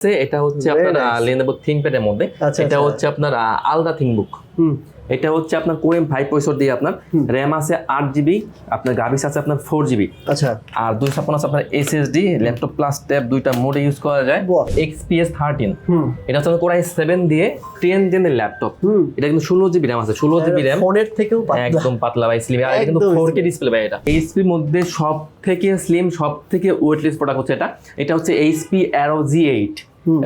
আছে, এটা হচ্ছে আপনার. লেনোভো থিংকপ্যাড এর মধ্যে। আচ্ছা, এটা আচ্ছা। হচ্ছে আপনার আলদা থিংবুক হুম। এটা হচ্ছে আপনার কোরেম ফাইভ পয়সর দিয়ে আপনার র্যাম আছে আট জিবি আপনার গ্রাফিক্স আছে আপনার ফোর জিবি আচ্ছা। আর দুই ছাপ্পান্ন আছে আপনার এসএসডি ল্যাপটপ প্লাস ট্যাব দুইটা মোডে ইউজ করা যায়। XPS thirteen hmm. এটা হচ্ছে কোরাই সেভেন দিয়ে টেন জেনের ল্যাপটপ হুম। এটা কিন্তু ষোলো জিবি র্যাম আছে ষোলো জিবি র্যাম ফোনের থেকেও একদম পাতলা ভাই স্লিম আর কিন্তু ফোর কে ডিসপ্লে ভাই এটা। এইচপির মধ্যে সব থেকে স্লিম সব থেকে ওয়েটলেস প্রোডাক্ট হচ্ছে এটা। এটা হচ্ছে এইচপি অ্যারো জি এইট।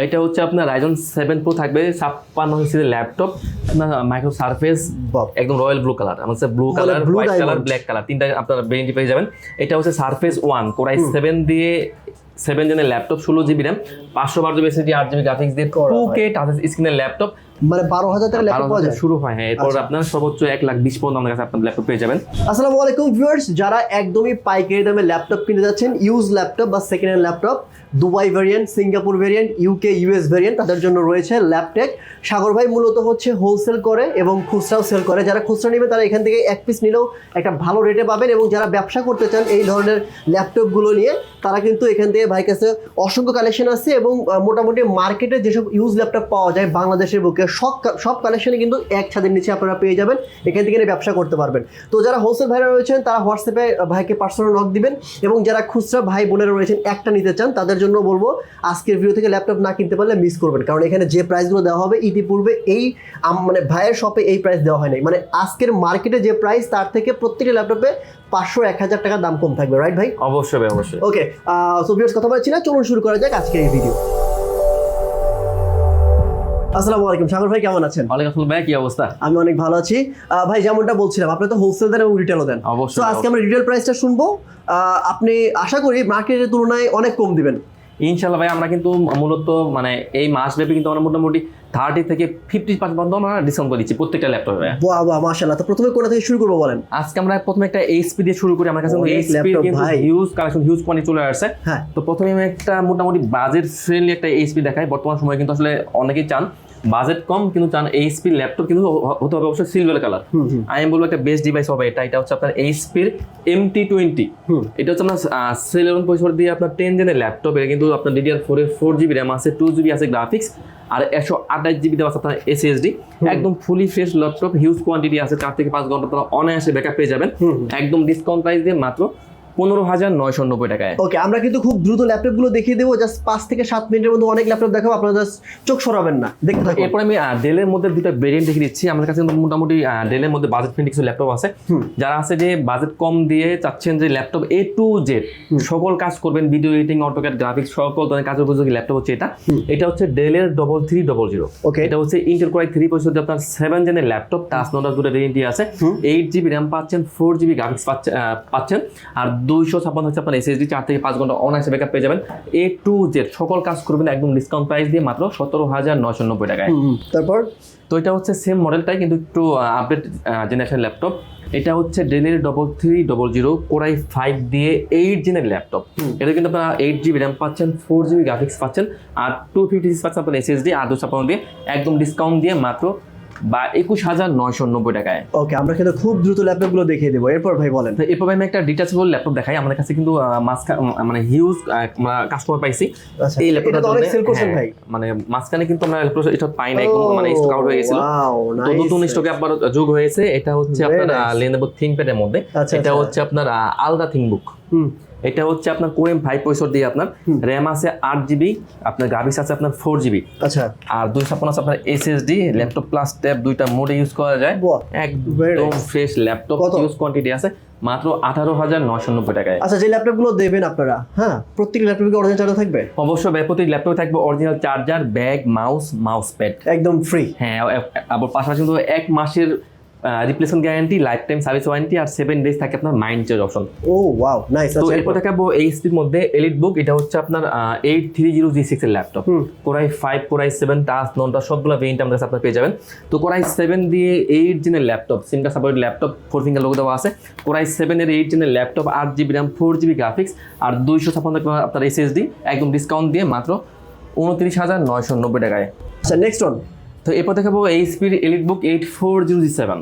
এটা হচ্ছে আপনার রাইজন সেভেন প্রো থাকবে ছাপ্পান্ন ইঞ্চির ল্যাপটপ আপনার মাইক্রো সার্ফেস। একদম রয়্যাল ব্লু কালার আমার ব্লু মানে colour blue white colour black colour তিনটা আপনার বেনিটি পেয়ে যাবেন। এটা হচ্ছে surface one core i seven দিয়ে সেভেন জেনের ল্যাপটপ ষোলো জিবি র্যাম পাঁচশো বারো জিবি এসএসডি আট জিবি গ্রাফিক্স দিয়ে টু কে টাচ স্ক্রিনের ল্যাপটপ মানে বারো হাজার টাকা ল্যাপটপ পাওয়া যায়। শুরু হয় হ্যাঁ। এরপর আচ্ছা। আপনার সর্বোচ্চ এক লাখ বিশ পর্যন্ত আমাদের কাছে আপনার ল্যাপটপ পেয়ে যাবেন। আসসালামু আলাইকুম ভিউয়ার্স যারা একদমই পাইকারি দামে ল্যাপটপ কিনতে যাচ্ছেন ইউজ ল্যাপটপ বা second hand laptop Dubai variant Singapore variant UK US variant তাদের জন্য রয়েছে ল্যাপটেক সাগর ভাই মূলত হচ্ছে হোলসেল করে এবং খুচরাও সেল করে। যারা খুচরা নেবে তারা এখান থেকে এক পিস নিলেও একটা ভালো রেটে পাবেন এবং যারা ব্যবসা করতে চান এই ধরনের ল্যাপটপগুলো নিয়ে তারা কিন্তু এখান থেকে ভাই কাছে অসংখ্য কালেকশন আছে এবং মোটামুটি মার্কেটে যেসব ইউজ ল্যাপটপ পাওয়া যায় বাংলাদেশের বুকে সব কা- সব কালেকশনই কিন্তু এক ছাদের নিচে আপনারা পেয়ে যাবেন। এখান থেকে ব্যবসা করতে পারবেন। তো যারা হোলসেল ভাইরা রয়েছেন তারা হোয়াটসঅ্যাপে ভাইকে পার্সোনাল নক দিবেন এবং যারা খুচরা ভাই বোনেরা রয়েছেন একটা নিতে চান তাদের জন্য বলব আজকের ভিডিও থেকে ল্যাপটপ না কিনতে পারলে মিস করবেন। কারণ এখানে যে প্রাইসগুলো দেওয়া হবে ইতিপূর্বে এই মানে ভাইয়ের শপে এই প্রাইস দেওয়া হয় নাই। মানে আজকের মার্কেটে যে প্রাইস তার থেকে প্রত্যেকটা ল্যাপটপে পাঁচশো এক হাজার টাকা দাম কম থাকবে। রাইট ভাই? অবশ্যই অবশ্যই। ওকে সো কথা বলছি না। চলুন শুরু করা যাক আজকের এই ভিডিও আসসালামু আলাইকুম। সাগর ভাই কেমন আছেন? ওয়ালাইকুম আসসালাম ভাই কি অবস্থা? আমি অনেক ভালো আছি। ভাই যেমনটা বলছিলাম আপনি তো হোলসেল দেন এবং রিটেলও দেন। অবশ্যই, তো আজকে আমরা রিটেল প্রাইসটা শুনব। আহ, আপনি আশা করি মার্কেটের তুলনায় অনেক কম দিবেন। ইনশাল্লাহ ভাই আমরা কিন্তু মূলত মানে এই মাস ব্যাপী কিন্তু আমরা মোটামুটি থার্টি থেকে ফিফটি পার্সেন্ট পর্যন্ত আমরা ডিসকাউন্ট করে দিচ্ছি প্রত্যেকটা ল্যাপটপে বাহ বাহ মাশাআল্লাহ। তো প্রথমে কোথা থেকে শুরু করব বলেন? আজকে আমরা প্রথমে একটা এইচপি দিয়ে শুরু করি আমার কাছে এইচপি কিন্তু হিউজ কালেকশন হিউজ কোয়ান্টিটি চলে আসছে। হ্যাঁ। তো প্রথমে আমি একটা মোটামুটি বাজেট ফ্রেন্ডলি একটা এইচপি দেখাই। বর্তমান সময় কিন্তু আসলে অনেকেই চান বাজেট কম কিন্তু চান এইচপি ল্যাপটপ কিন্তু হতে হবে অবশ্যই সিলভার কালার আমি বলব একটা বেস্ট ডিভাইস হবে এটা এটা হচ্ছে আপনার এইচপির এম টি টোয়েন্টি এটা হচ্ছে আপনার সেলেভেন পয়সা দিয়ে আপনার টেন জেনের ল্যাপটপ এটা কিন্তু আপনার ডিডিআর ফোর এর ফোর জিবি র্যাম আছে টু জিবি আছে গ্রাফিক্স আর একশো আঠাশ জিবি দেওয়া আছে আপনার এসএসডি একদম fully fresh laptop huge quantity আছে চার থেকে পাঁচ ঘণ্টা আপনারা অনায়াসে ব্যাকআপ পেয়ে যাবেন। একদম ডিসকাউন্ট প্রাইস দিয়ে মাত্র পনেরো হাজার নয়শো নব্বই টাকায়। ওকে আমরা কিন্তু খুব দ্রুত ল্যাপটপগুলো দেখিয়ে দেবো জাস্ট পাঁচ থেকে সাত মিনিটের মধ্যে অনেক ল্যাপটপ দেখাবো আপনারা জাস্ট চোখ সরাবেন না দেখতে থাকুন। এরপর আমি ডেলের মধ্যে দুটো ভেরিয়েন্ট দেখে দিচ্ছি। আমাদের কাছে মোটামুটি ডেলের মধ্যে বাজেট ফ্রেন্ডলি কিছু ল্যাপটপ আছে। যারা আছে যে বাজেট কম দিয়ে চাচ্ছেন যে ল্যাপটপ এ টু জেড সকল কাজ করবেন ভিডিও এডিটিং অটোক্যাড গ্রাফিক্স সকল ধরনের কাজের উপযোগী ল্যাপটপ হচ্ছে এটা। এটা হচ্ছে ডেলের double three double zero okay এটা হচ্ছে ইন্টেল কোরাই থ্রি পঁয়ষট্টি আপনার সেভেন জেনের ল্যাপটপ টাচ নোটার দুটো ভেরিয়েন্টই আছে। এইট জিবি র্যাম পাচ্ছেন ফোর জিবি গ্রাফিক্স পাচ্ছেন। আর দুইশো ছাপ্পান্ন হচ্ছে আপনার এসএসডি চার থেকে পাঁচ ঘণ্টা অনায়াসে ব্যাকআপ পেয়ে যাবেন। এ টু জেড সকল কাজ করবেন একদম ডিসকাউন্ট প্রাইস দিয়ে মাত্র সতেরো হাজার নয়শো নব্বই টাকায়। তারপর? তো এটা হচ্ছে সেম মডেলটাই কিন্তু একটু আপডেট জেনারেশন ল্যাপটপ এটা হচ্ছে ডেলের double three double zero core i five দিয়ে এইট জেনের ল্যাপটপ এটা কিন্তু আপনারা এইট জিবি র্যাম পাচ্ছেন ফোর জিবি গ্রাফিক্স পাচ্ছেন আর টু ফিফটি সিক্স পাচ্ছেন আপনার এসএসডি আর দুশো দিয়ে একদম ডিসকাউন্ট দিয়ে মাত্র বা একুশ হাজার নয়শো নব্বই টাকায়। ওকে আমরা কিন্তু খুব দ্রুত ল্যাপটপ ল্যাপটপগুলো দেখিয়ে দেবো। এরপর ভাই বলেন। তো এরপর আমি একটা ডিটাচেবল ল্যাপটপ দেখাই। আমাদের কাছে কিন্তু মানে হিউজ কাস্টমার পাইছি। আচ্ছা এই ল্যাপটপটা অনেক সেল করছেন ভাই। মানে মাঝখানে কিন্তু আমরা ল্যাপটপ এটা পাই না একদম মানে স্টক আউট হয়ে গেছিল। তো নতুন স্টকে আবার যোগ হয়েছে। এটা হচ্ছে আপনার nice. লেনোভো এর মধ্যে। আচ্ছা, এটা আচ্ছা। হচ্ছে আপনার আলদা থিংবুক হুম। এটা হচ্ছে আপনার কোরেম ফাইভ পয়সর দিয়ে আপনার র্যাম আছে আট জিবি আপনার গ্রাফিক্স আছে আপনার ফোর জিবি আচ্ছা। আর দুই ছাপ্পান্ন আছে আপনার এসএসডি ল্যাপটপ প্লাস ট্যাব দুইটা মোডে ইউজ করা যায়। একদম ফ্রেশ ল্যাপটপ ইউজ কোয়ান্টিটি আছে মাত্র আঠারো হাজার নয়শো নব্বই টাকায়। আচ্ছা যে ল্যাপটপগুলো দেবেন আপনারা হ্যাঁ প্রত্যেক ল্যাপটপে অরিজিনাল চার্জার থাকবে? অবশ্যই ব্যাপক ল্যাপটপে থাকবে original charger bag mouse mouse pad একদম ফ্রি হ্যাঁ আবার পাশাপাশি কিন্তু এক মাসের replacement guarantee lifetime service warranty আর সেভেন ডেজ থাকে আপনার মাইন্ড চেঞ্জ অপশন ও ওয়াও নাইস তো এরপর দেখাবো এই স্পিড মধ্যে এলিট বুক এটা হচ্ছে আপনার eight three zero G six এর laptop core i five core i seven touch ননটা সবগুলো ভেরিয়েন্ট আমাদের কাছে আপনার পেয়ে যাবেন। তো কোরাই সেভেন দিয়ে এইট জেনের ল্যাপটপ সিমটা support laptop four finger logo দেওয়া আছে। কোরাই সেভেন এর এইট জেনের ল্যাপটপ আট GB RAM four GB graphics আর দুইশো ছাপ্পান্ন আপনার এসএসডি একদম ডিসকাউন্ট দিয়ে মাত্র উনত্রিশ হাজার নয়শো নব্বই টাকায়। আচ্ছা নেক্সট ওয়ান তো এরপর দেখাবো এই speed EliteBook eight four zero G seven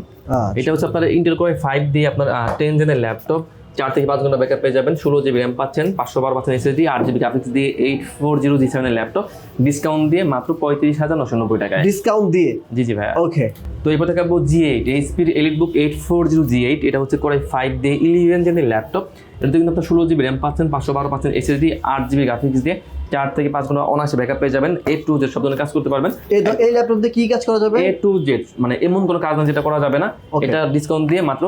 এটা হচ্ছে আপনার ইন্টেল কোর ফাইভ দিয়ে আপনার টেন জেনের ল্যাপটপ চার থেকে পাঁচ ঘণ্টা ব্যাকআপ পেয়ে যাবেন ষোলো জিবি র্যাম পাচ্ছেন পাঁচশো বারো পাচ্ছেন এসএসডি আট জিবি গ্রাফিক্স দিয়ে এইট ফোর জিরো জি সেভেনের ল্যাপটপ ডিসকাউন্ট দিয়ে মাত্র পঁয়ত্রিশ হাজার নশো নব্বই টাকায়। ডিসকাউন্ট দিয়ে? জি জি ভাইয়া। ওকে তো এরপর দেখাবো G eight এইচপির EliteBook eight four zero G eight এটা হচ্ছে করে ফাইভ দিয়ে ইলেভেন জেনের ল্যাপটপ এটাতে কিন্তু আপনার ষোলো জিবি র্যাম পাচ্ছেন পাঁচশো বারো পাচ্ছেন এসএসডি আট জিবি গ্রাফিক্স দিয়ে। চার থেকে পাঁচ ঘণ্টা অনায়াসে ব্যাকআপ পেয়ে যাবেন। এ টু জেড সব ধরনের কাজ করতে পারবেন। এই ল্যাপটপ দিয়ে কি কাজ করা যাবে? এ টু জেড মানে এমন কোনো কাজ না যেটা করা যাবে না। এটা ডিসকাউন্ট দিয়ে মাত্র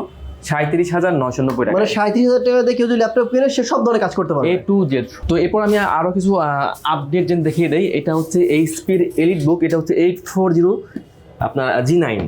সাঁত্রিশ হাজার নয়শো নব্বই টাকা। মানে সাঁত্রিশ হাজার টাকা দিয়ে কেউ যদি ল্যাপটপ কিনে সে সব ধরনের কাজ করতে পারবে। এ টু জেড তো এরপর আমি আরও কিছু আপডেট যেন দেখিয়ে দেই। এটা হচ্ছে এইচপির এলিট বুক এটা হচ্ছে এইট ফোর জিরো আপনার জি নাইন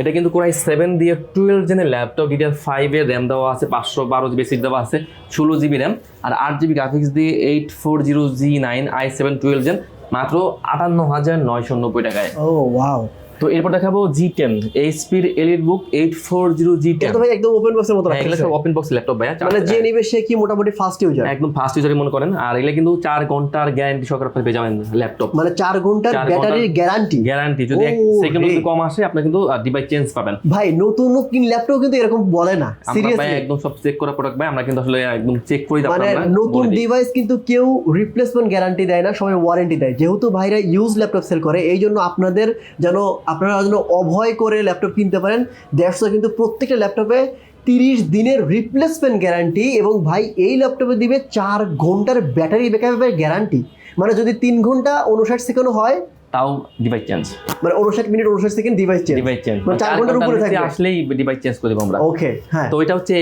এটা কিন্তু কোরাই সেভেন দিয়ে টুয়েলভ জেনের ল্যাপটপ ডিডিআর ফাইভের র্যাম দেওয়া আছে, পাঁচশো বারো জিবি সিট দেওয়া আছে, ষোলো জিবি র্যাম আর আট জিবি গ্রাফিক্স দিয়ে eight four zero G nine I seven twelve gen মাত্র আটান্ন হাজার নয়শো নব্বই টাকায়। ও ওয়াও তো এরপর দেখাবো G ten এইচপির EliteBook eight four zero G ten ভাই একদম ওপেন বক্সের মতো হ্যাঁ, এগুলো সব ওপেন বক্স ল্যাপটপ ভাইয়া মানে যে নিবে সে কি মোটামুটি ফার্স্ট ইউজার একদম ফার্স্ট ইউজারই মনে করেন আর এগুলো কিন্তু চার ঘণ্টার গ্যারান্টি সহকারে আপনি পেয়ে যাবেন ল্যাপটপ মানে চার ঘণ্টার ব্যাটারির গ্যারান্টি গ্যারান্টি যদি এক সেকেন্ড। যদি কম আসে আপনি কিন্তু ডিভাইস চেঞ্জ পাবেন। ভাই নতুন নতুন ল্যাপটপ কিন্তু এরকম বলে না আমরা ভাই সিরিয়াসলি একদম সব চেক করা প্রোডাক্ট ভাই আমরা কিন্তু আসলে একদম চেক করি মানে নতুন ডিভাইস কিন্তু কেউ রিপ্লেসমেন্ট গ্যারান্টি দেয় না সবাই ওয়ারেন্টি দেয়। যেহেতু ভাইরা ইউজ ল্যাপটপ সেল করে এই জন্য আপনাদের যেন আপনারা যেন অভয় করে ল্যাপটপ কিনতে পারেন। দেড়শো কিন্তু প্রত্যেকটা ল্যাপটপে তিরিশ দিনের রিপ্লেসমেন্ট গ্যারান্টি এবং ভাই এই ল্যাপটপে দিবে চার ঘণ্টার ব্যাটারি ব্যাকআপের গ্যারান্টি মানে যদি তিন ঘণ্টা উনষাট সেকেন্ড হয় তাও ডিভাইস চেঞ্জ মানে উনষাট মিনিট উনষাট second device change device change মানে চার ঘণ্টার উপরে থাকবে। আসলেই ডিভাইস চেঞ্জ করে দেবো আমরা। ওকে হ্যাঁ। তো এটা হচ্ছে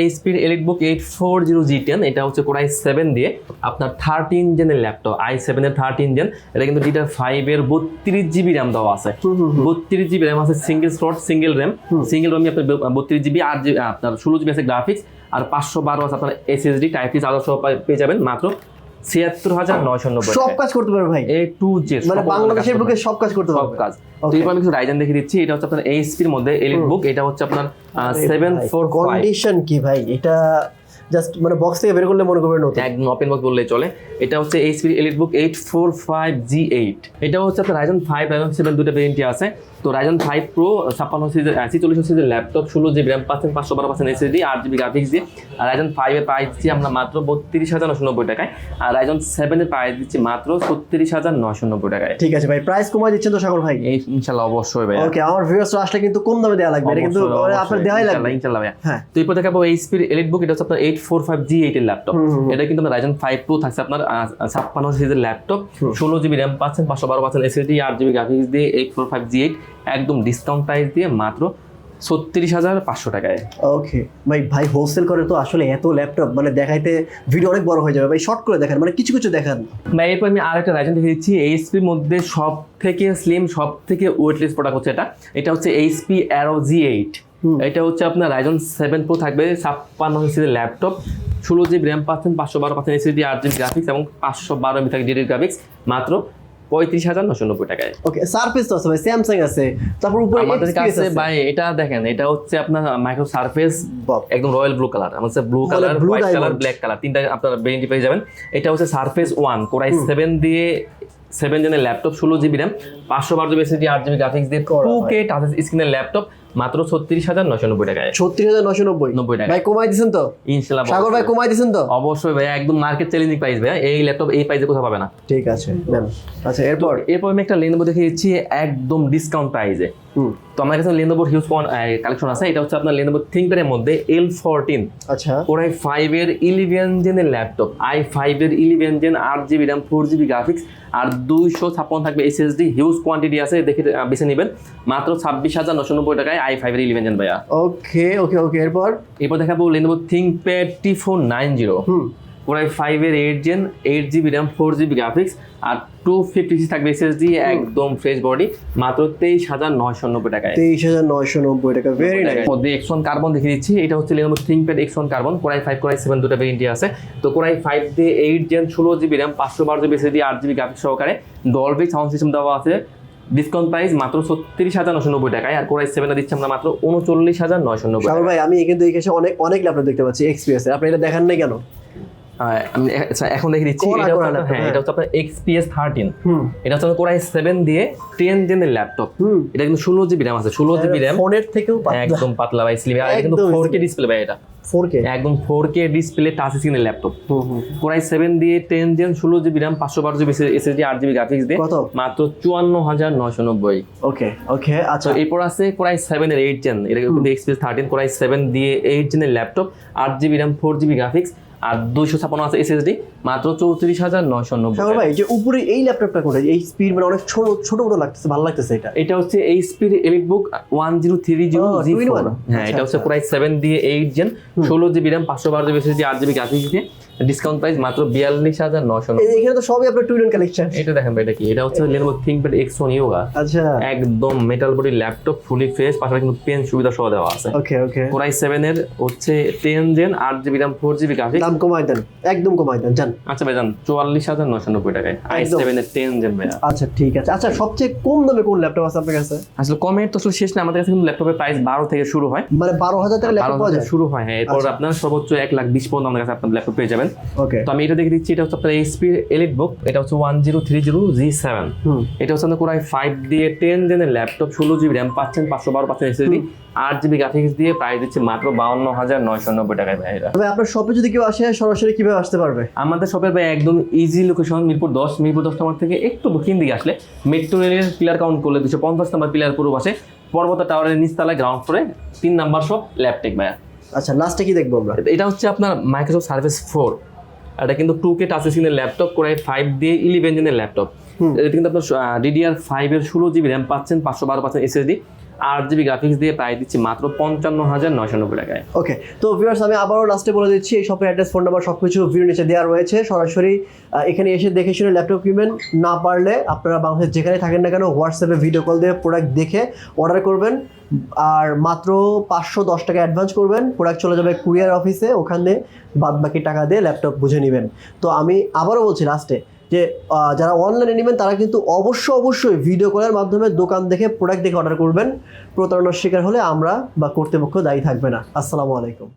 ফোর জিরো জি টেন এটা হচ্ছে কোরাই সেভেন দিয়ে আপনার থার্টিন জেনের ল্যাপটপ আই সেভেনের থার্টিন জেন এটা কিন্তু ডিটার ফাইভের বত্রিশ জিবি র্যাম দেওয়া আছে। হুম, হুম, হুম। বত্রিশ জিবি র্যাম আছে single slot single RAM single বত্রিশ জিবি আট জিবি আপনার ষোলো জিবি আছে গ্রাফিক্স আর পাঁচশো বারো আছে আপনার এসএসডি টাইপ সি আদর্শ পেয়ে যাবেন। মাত্র ছিয়াত্তর হাজার নয়শো নব্বই সব কাজ করতে পারবে ভাই। এ টু জে মানে বাংলাদেশের বুকে সব কাজ করতে সব পারবে। কাজ। তো এরপর আমি কিছু রাইজেন দেখে দিচ্ছি এটা হচ্ছে আপনার এইচপির মধ্যে এলিট বুক এটা হচ্ছে আপনার সেভেন ফোর কন্ডিশন কি ভাই? এটা জাস্ট মানে বক্স থেকে বের করলে মনে করবে নতুন। একদম ওপেন বক্স বললেই চলে। এটা হচ্ছে HP EliteBook eight four five G eight এটা হচ্ছে আপনার রাইজন ফাইভ রাইজন সেভেন দুটো ভেরিয়েন্টই আছে। তো রাইজন ফাইভ প্রো ছাপ্পান্ন সিজের আশি চল্লিশ সিজের ল্যাপটপ ষোলো জিবি র্যাম পাচ্ছেন পাঁচশো বারো পার্সেন্ট এসএসডি আট জিবি গ্রাফিক্স দিয়ে। আর রাইজন ফাইভের প্রাইস দিচ্ছি আমরা মাত্র বত্রিশ হাজার নশো নব্বই টাকায়। আর রাইজন সেভেনের প্রাইস দিচ্ছি মাত্র ছত্রিশ হাজার নশো নব্বই টাকায়। ঠিক আছে ভাই প্রাইস কমাই দিচ্ছেন তো সাগর ভাই? ইনশাল্লাহ অবশ্যই ভাই ওকে আমার ভিউয়ার্স আসলে কিন্তু কম দামে দেওয়া লাগবে এটা কিন্তু আপনার দেওয়াই লাগবে। ইনশাল্লাহ ভাইয়া। হ্যাঁ। তো এরপর দেখাবো এইচপির এলিট বুক এটা হচ্ছে আপনার এইট ফোর ফাইভ জি এইটের ল্যাপটপ। এটা কিন্তু রাইজন ফাইভ প্রো থাকছে আপনার ছাপ্পান্ন সিরিজের ল্যাপটপ ষোলো জিবি র্যাম পাচ্ছেন পাঁচশো বারো পাচ্ছেন এসএসডি আট জিবি গ্রাফিক্স দিয়ে eight four five G eight একদম ডিসকাউন্ট প্রাইস দিয়ে মাত্র ছত্রিশ হাজার পাঁচশো টাকায়। ওকে ভাই ভাই হোলসেল করে তো আসলে এত ল্যাপটপ মানে দেখাইতে ভিডিও অনেক বড় হয়ে যাবে। ভাই শর্ট করে দেখান মানে কিছু কিছু দেখান। বা এরপর আমি আরেকটা রাইজন দেখে দিচ্ছি। এইচপির মধ্যে সব থেকে স্লিম সব থেকে ওয়েটলেস প্রোডাক্ট হচ্ছে এটা। এটা হচ্ছে এইচপি অ্যারো জি এইট। এটা হচ্ছে আপনার রাইজন সেভেন প্রো থাকবে ছাপ্পান্ন ইঞ্চির ল্যাপটপ ষোলো জিবি র্যাম পাচ্ছেন পাঁচশো বারো পাচ্ছেন এসএসডি আট জিবি গ্রাফিক্স এবং পাঁচশো বারো এমবি থাকে ডিডি গ্রাফিক্স মাত্র পঁয়ত্রিশ হাজার নশো নব্বই টাকায়। ওকে সারফেস তো আছে ভাই স্যামসাং আছে। তারপর উপরে আমাদের কাছে ভাই এটা দেখেন এটা হচ্ছে আপনার মাইক্রো সারফেস একদম রয়্যাল ব্লু কালার আমার হচ্ছে blue colour white colour black colour তিনটা আপনার বেরিয়েন্টি পেয়ে যাবেন। এটা হচ্ছে surface one core i seven দিয়ে সেভেন জনের ল্যাপটপ ষোলো জিবি র্যাম পাঁচশো বারো জিবি এসএসডি আট জিবি গ্রাফিক্স দিয়ে টু কে টাচ স্ক্রিনের ল্যাপটপ মাত্র ছত্রিশ হাজার নশো নব্বই টাকায়। ছত্রিশ হাজার নশো নব্বই। নব্বই টাকা ভাই কমাই দিছেন তো? ইনশাল্লাহ সাগর ভাই কমাই দিয়েছেন তো? অবশ্যই ভাই একদম মার্কেট চ্যালেঞ্জিং প্রাইস ভাই। এই ল্যাপটপ এই প্রাইসে কোথাও পাবে না। ঠিক আছে আচ্ছা এরপর? এরপর আমি একটা লেনবো দেখে দিচ্ছি একদম ডিসকাউন্ট প্রাইসে তো আমার কাছে লেনোভোর হিউজ কালেকশন আছে। এটা হচ্ছে আপনার লেনোভো থিঙ্কপ্যাডের মধ্যে এল ফোরটিন আচ্ছা। ওরাই ফাইভের ইলেভেন জেনের ল্যাপটপ আই ফাইভের ইলেভেন জেন আট GB RAM four GB graphics আর দুইশো ছাপ্পান্ন থাকবে এসএসডি হিউজ কোয়ান্টিটি আছে। দেখে বেছে নেবেন। মাত্র ছাব্বিশ হাজার নশো নব্বই টাকায় আই ফাইভের ইলেভেন জেন ভাইয়া। ওকে ওকে ওকে এরপর? এরপর দেখাবো Lenovo ThinkPad T four nine zero core i ফাইভের eight gen eight GB RAM four GB graphics আর টু ফিফটি সিক্স থাকবে এসএসডি একদম ফ্রেশ বডি মাত্র তেইশ হাজার নয়শো নব্বই টাকায়। তেইশ হাজার নয়শো নব্বই টাকা ভেরি নাইস মধ্যে এক্স ওয়ান কার্বন দেখে দিচ্ছি এটা হচ্ছে Lenovo ThinkPad X one carbon core i five core i seven দুটো ভেরিয়েন্টি আছে। তো কোরাই ফাইভ দিয়ে এইট জেন ষোলো জিবি র্যাম পাঁচশো বারো জিবি এসএসডি আট জিবি গ্রাফিক্স সহকারে ডলবি সাউন্ড সিস্টেম দেওয়া আছে। ডিসকাউন্ট প্রাইস মাত্র ছত্রিশ হাজার নশো নব্বই টাকায় আর কোরাই সেভেনে দিচ্ছি আমরা মাত্র উনচল্লিশ হাজার নয়শো নব্বই ভাই আমি কিন্তু এই অনেক অনেক ল্যাপটপ দেখতে পাচ্ছি এক্সপিএস আপনি এটা দেখান না কেন? আমি আচ্ছা, এখন দেখে দিচ্ছি এটা হচ্ছে আপনার- হ্যাঁ হ্যাঁ। এটা হচ্ছে আপনার এক্সপিএস থার্টিন এটা হচ্ছে কোরাই সেভেন দিয়ে টেন ল্যাপটপ এটা কিন্তু ষোলো জিবি র্যাম আছে ষোলো জিবি র্যাম ফোনের থেকেও একদম পাতলা ভাই স্লিম আর কিন্তু ফোর কে ডিসপ্লে ভাই এটা। একদম ফোর কে ডিসপ্লে টাচ স্ক্রিনের ল্যাপটপ কোরাই সেভেন দিয়ে টেন জেন ষোলো জিবি র্যাম পাঁচশো বারো জিবি এসএসডি আট জিবি গ্রাফিক্স দিয়ে মাত্র চুয়ান্ন হাজার নয়শো নব্বই। ওকে ওকে আচ্ছা। এরপর আছে কোরাই সেভেন এর এইট জেন এটা কিন্তু XPS thirteen core i seven দিয়ে এইট জেনের ল্যাপটপ আট GB RAM four GB graphics আর দুইশো ছাপান্ন আছে এসএসডি মাত্র চৌত্রিশ হাজার নয়শো নব্বই ভাই যে উপরে এই ল্যাপটপটা কোনটা এই স্পিড মানে অনেক ছোট ছোট বড় লাগতেছে ভালো লাগতেছে এটা। এটা হচ্ছে এই speed EliteBook one zero three zero G? হ্যাঁ আচ্ছা, এটা হচ্ছে প্রায় সেভেন দিয়ে এইট জেন ষোলো জিবি র্যাম পাঁচশো বারো জিবি এসএসডি আট জিবি গ্রাফিক্স দিয়ে। ডিসকাউন্ট প্রাইস মাত্র বিয়াল্লিশ হাজার নশো এই- এখানে তো সবই আপনার টুইন কালেকশন এটা দেখেন ভাই এটা কি? এটা হচ্ছে Lenovo ThinkPad X one Yoga আচ্ছা। একদম metal body laptop fully fresh পাশাপাশি কিন্তু পেন সুবিধা সহ দেওয়া আছে। ওকে ওকে কোরাই সেভেন এর হচ্ছে টেন জেন আট GB RAM four GB graphics দাম কমাই দেন একদম কমাই দেন জান আচ্ছা ভাই জান চুয়াল্লিশ হাজার নশো নব্বই টাকায়। আই সেভেন এর টেন জেন ভাইয়া। আচ্ছা ঠিক আছে। আচ্ছা সবচেয়ে কম দামে কোন ল্যাপটপ আছে আপনার কাছে? আসলে কমের তো আসলে শেষ না আমাদের কাছে কিন্তু ল্যাপটপের প্রাইস বারো থেকে শুরু হয়। মানে বারো হাজার টাকা ল্যাপটপ শুরু হয় হ্যাঁ। এরপর আচ্ছা। আপনার সর্বোচ্চ এক লাখ বিশ পর্যন্ত আমাদের কাছে আপনার ল্যাপটপ পেয়ে যাবেন। ওকে তো আমি এটা দেখে দিচ্ছি এটা হচ্ছে আপনার এইচপির এলিট বুক এটা হচ্ছে one zero three zero G seven এটা হচ্ছে আপনার কোরাই ফাইভ দিয়ে টেন জেনের ল্যাপটপ ষোলো জিবি র্যাম পাচ্ছেন পাঁচশো বারো পাচ্ছেন এসএসডি আট জিবি গ্রাফিক্স দিয়ে প্রাইস দিচ্ছে মাত্র বাউন্ন হাজার নয়শো নব্বই টাকায় ভাই তবে আপনার শপে যদি কেউ আসে সরাসরি কীভাবে আসতে পারবে? আমাদের শপের ভাই একদম ইজি লোকেশন মিরপুর দশ মিরপুর দশ নম্বর থেকে একটু দক্ষিণ দিকে আসলে মেট্রো রেলের পিলার কাউন্ট করলে দুশো পঞ্চাশ নম্বর পিলার পূর্ব পাশে পর্বত টাওয়ারের নিচতলায় গ্রাউন্ড ফ্লোরে তিন নাম্বার শপ ল্যাপটেক ভাইয়া। আচ্ছা লাস্টে কি দেখব আমরা? এটা হচ্ছে আপনার মাইক্রোসফট সার্ভিস ফোর এটা কিন্তু টু কে টাচ স্ক্রিনের ল্যাপটপ কোরাই ফাইভ দিয়ে ইলেভেন জেনের ল্যাপটপ এটা কিন্তু আপনার ডিডিআর ফাইভের ষোলো জিবি র্যাম পাচ্ছেন পাঁচশো বারো পাচ্ছেন এসএসডি আট জিবি গ্রাফিক্স দিয়ে প্রায় দিচ্ছি মাত্র পঞ্চান্ন হাজার নয়শো নব্বই টাকায়। ওকে তো ভিউয়ার্স আমি আবারও লাস্টে বলে দিচ্ছি, এই শপের অ্যাড্রেস ফোন নাম্বার সব কিছু নিচে দেওয়া রয়েছে। সরাসরি এখানে এসে দেখে শুনে ল্যাপটপ কিনবেন। না পারলে আপনারা বাংলাদেশ যেখানে থাকেন না কেন হোয়াটসঅ্যাপে ভিডিও কল দিয়ে প্রোডাক্ট দেখে অর্ডার করবেন। আর মাত্র পাঁচশো দশ টাকা অ্যাডভান্স করবেন। প্রোডাক্ট চলে যাবে কুরিয়ার অফিসে ওখানে বাদ বাকি টাকা দিয়ে ল্যাপটপ বুঝে নেবেন। তো আমি আবারও বলছি লাস্টে যে যারা অনলাইনে নেবেন, তারা কিন্তু অবশ্যই অবশ্যই ভিডিও কলের মাধ্যমে দোকান দেখে প্রোডাক্ট দেখে অর্ডার করবেন। প্রতারণার শিকার হলে আমরা বা কর্তৃপক্ষ দায়ী থাকবে না। আসসালামু আলাইকুম।